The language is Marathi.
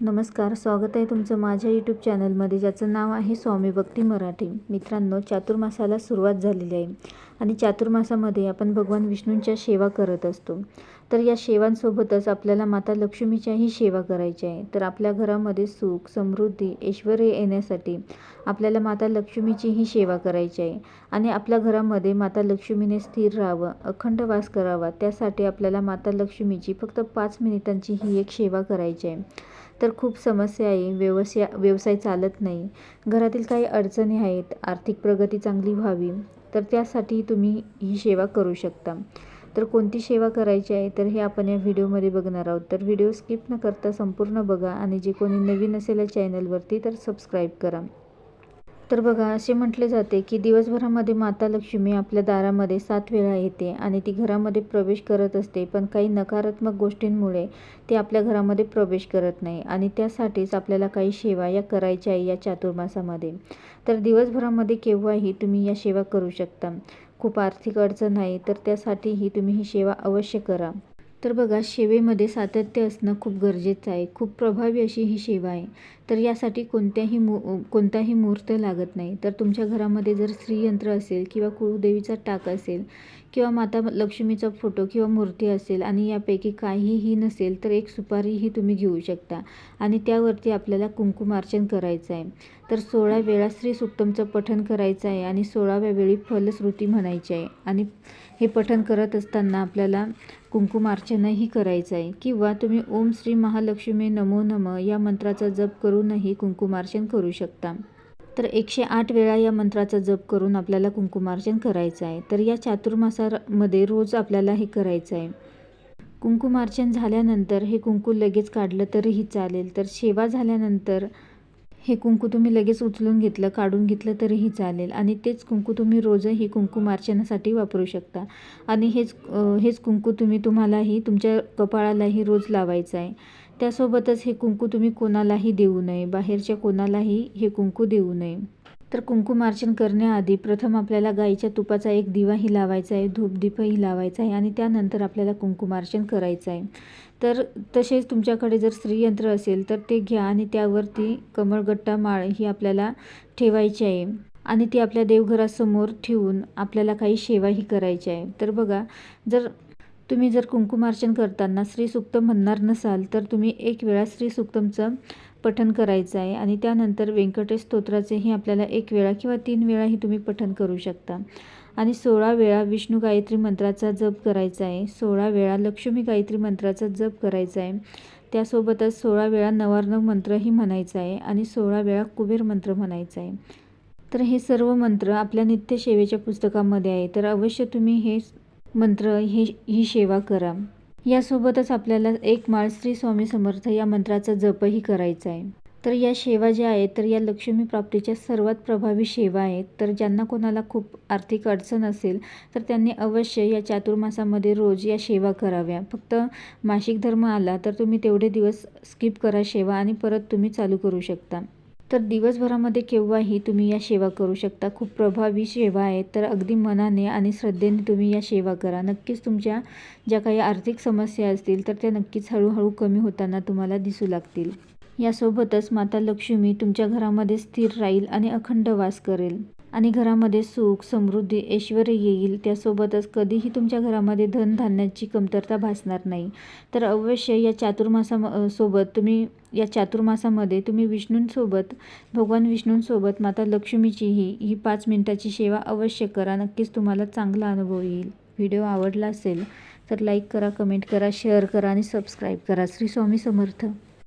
नमस्कार स्वागत आहे तुमचं माझ्या यूट्यूब चॅनलमध्ये ज्याचं नाव आहे स्वामी भक्ती मराठी. मित्रांनो चातुर्मासाला सुरुवात झालेली आहे आणि चातुर्मासामध्ये आपण भगवान विष्णूंच्या सेवा करत असतो. तर या सेवांसोबतच आपल्याला माता लक्ष्मीच्याही सेवा करायची आहे. तर आपल्या घरामध्ये सुख समृद्धी ऐश्वर येण्यासाठी आपल्याला माता लक्ष्मीचीही सेवा करायची आहे. आणि आपल्या घरामध्ये माता लक्ष्मीने स्थिर राहावं अखंड वास करावा त्यासाठी आपल्याला माता लक्ष्मीची फक्त पाच मिनिटांची ही एक सेवा करायची आहे. तर खूप समस्या आहे. व्यवसाय व्यवसाय चालत नाही. घरातील काही अडचणी आहेत. आर्थिक प्रगती चांगली व्हावी तर त्यासाठी तुम्ही ही सेवा करू शकता. तर कोणती सेवा करायची आहे तर हे आपण या व्हिडिओमध्ये बघणार आहोत. तर व्हिडिओ स्किप न करता संपूर्ण बघा आणि जे कोणी नवीन असेल या चॅनलवरती तर सबस्क्राईब करा. तर बघा असे म्हटले जाते की दिवसभरामध्ये माता लक्ष्मी आपल्या दारामध्ये सात वेळा येते आणि ती घरामध्ये प्रवेश करत असते पण काही नकारात्मक गोष्टींमुळे ती आपल्या घरामध्ये प्रवेश करत नाही आणि त्यासाठीच आपल्याला काही सेवा या करायच्या आहे या चातुर्मासामध्ये. तर दिवसभरामध्ये केव्हाही तुम्ही या सेवा करू शकता. खूप आर्थिक अडचण आहे तर त्यासाठीही तुम्ही ही सेवा अवश्य करा. तर बघा सेवेमध्ये सातत्य असणं खूप गरजेचं आहे. खूप प्रभावी अशी ही सेवा आहे. तर यासाठी कोणत्याही मु कोणताही मुहूर्त लागत नाही. तर तुमच्या घरामध्ये जर श्रीयंत्र असेल किंवा कुळदेवीचा टाक असेल किंवा माता लक्ष्मीचा फोटो किंवा मूर्ती असेल आणि यापैकी काहीही नसेल तर एक सुपारीही तुम्ही घेऊ शकता आणि त्यावरती आपल्याला कुंकुमार्चन करायचं आहे. तर सोळा वेळा श्री सुक्तमचं पठण करायचं आहे आणि सोळाव्या वेळी फलश्रुती म्हणायची आहे आणि हे पठण करत असताना आपल्याला कुंकुमार्चनही करायचं आहे. किंवा तुम्ही ओम श्री महालक्ष्मी नमो नम या मंत्राचा जप करूनही कुंकुमार्चन करू शकता. तर एकशे आठ वेळा या मंत्राचा जप करून आपल्याला कुंकुमार्चन करायचं आहे. तर या चातुर्मासामध्ये रोज आपल्याला हे करायचं आहे. कुंकुमार्चन झाल्यानंतर हे कुंकू लगेच काढलं तरीही चालेल. तर सेवा झाल्यानंतर हे कुंकू तुम्ही लगेच उचलून घेतलं काढून घेतलं तरीही चालेल. आणि तेच कुंकू तुम्ही रोजही कुंकुमार्चनासाठी वापरू शकता. आणि हेच हेच कुंकू तुम्ही तुम्हालाही तुमच्या कपाळालाही रोज लावायचं आहे. त्यासोबतच हे कुंकू तुम्ही कोणालाही देऊ नये. बाहेरच्या कोणालाही हे कुंकू देऊ नये. तर कुंकुमार्चन करण्याआधी प्रथम आपल्याला गाईच्या तुपाचा एक दिवाही लावायचा आहे धूपदीपही लावायचा आहे आणि त्यानंतर आपल्याला कुंकुमार्चन करायचं आहे. तर तसेच तुमच्याकडे जर स्त्रीयंत्र असेल तर ते घ्या आणि त्यावरती कमळगट्टा माळ ही आपल्याला ठेवायची आहे आणि ती आपल्या देवघरासमोर ठेवून आपल्याला काही सेवाही करायची आहे. तर बघा जर तुम्ही जर कुंकुमार्चन करताना श्री सुक्त म्हणणार नसाल तर तुम्ही एक वेळा श्री सुक्तमचं करायचं आहे आणि त्यानंतर व्यंकटेश स्तोत्राचेही आपल्याला एक वेळा किंवा तीन वेळाही तुम्ही पठन करू शकता. आणि सोळा वेळा विष्णू गायत्री मंत्राचा जप करायचा आहे. सोळा वेळा लक्ष्मी गायत्री मंत्राचा जप करायचा आहे. त्यासोबतच सोळा वेळा नवार्णव मंत्रही म्हणायचा आहे आणि सोळा वेळा कुबेर मंत्र म्हणायचा आहे. तर हे सर्व मंत्र आपल्या नित्यसेवेच्या पुस्तकामध्ये आहे. तर अवश्य तुम्ही हे मंत्र हे ही सेवा करा. यासोबतच आपल्याला एक माळ श्री स्वामी समर्थ या मंत्राचा जपही करायचा आहे. तर या सेवा ज्या आहेत तर या लक्ष्मी प्राप्तीच्या सर्वात प्रभावी सेवा आहेत. तर ज्यांना कोणाला खूप आर्थिक अडचण असेल तर त्यांनी अवश्य या चातुर्मासामध्ये रोज या सेवा कराव्या. फक्त मासिक धर्म आला तर तुम्ही तेवढे दिवस स्किप करा सेवा आणि परत तुम्ही चालू करू शकता. तर दिवसभरामध्ये केव्हाही तुम्ही या सेवा करू शकता. खूप प्रभावी सेवा आहे. तर अगदी मनाने आणि श्रद्धेने तुम्ही या सेवा करा. नक्कीच तुमच्या ज्या काही आर्थिक समस्या असतील तर त्या नक्कीच हळूहळू कमी होताना तुम्हाला दिसू लागतील. यासोबतच माता लक्ष्मी तुमच्या घरामध्ये स्थिर राहील आणि अखंड वास करेल. आणि घरामध्ये सुख समृद्धी ऐश्वर येईल. त्यासोबतच कधीही तुमच्या घरामध्ये धनधान्याची कमतरता भासणार नाही. तर अवश्य या चातुर्मासा सोबत तुम्ही या चातुर्मासामध्ये तुम्ही विष्णूंसोबत भगवान विष्णूंसोबत माता लक्ष्मीचीही ही पाच मिनिटाची सेवा अवश्य करा. नक्कीच तुम्हाला चांगला अनुभव येईल. व्हिडिओ आवडला असेल तर लाईक करा कमेंट करा शेअर करा आणि सबस्क्राईब करा. श्री स्वामी समर्थ.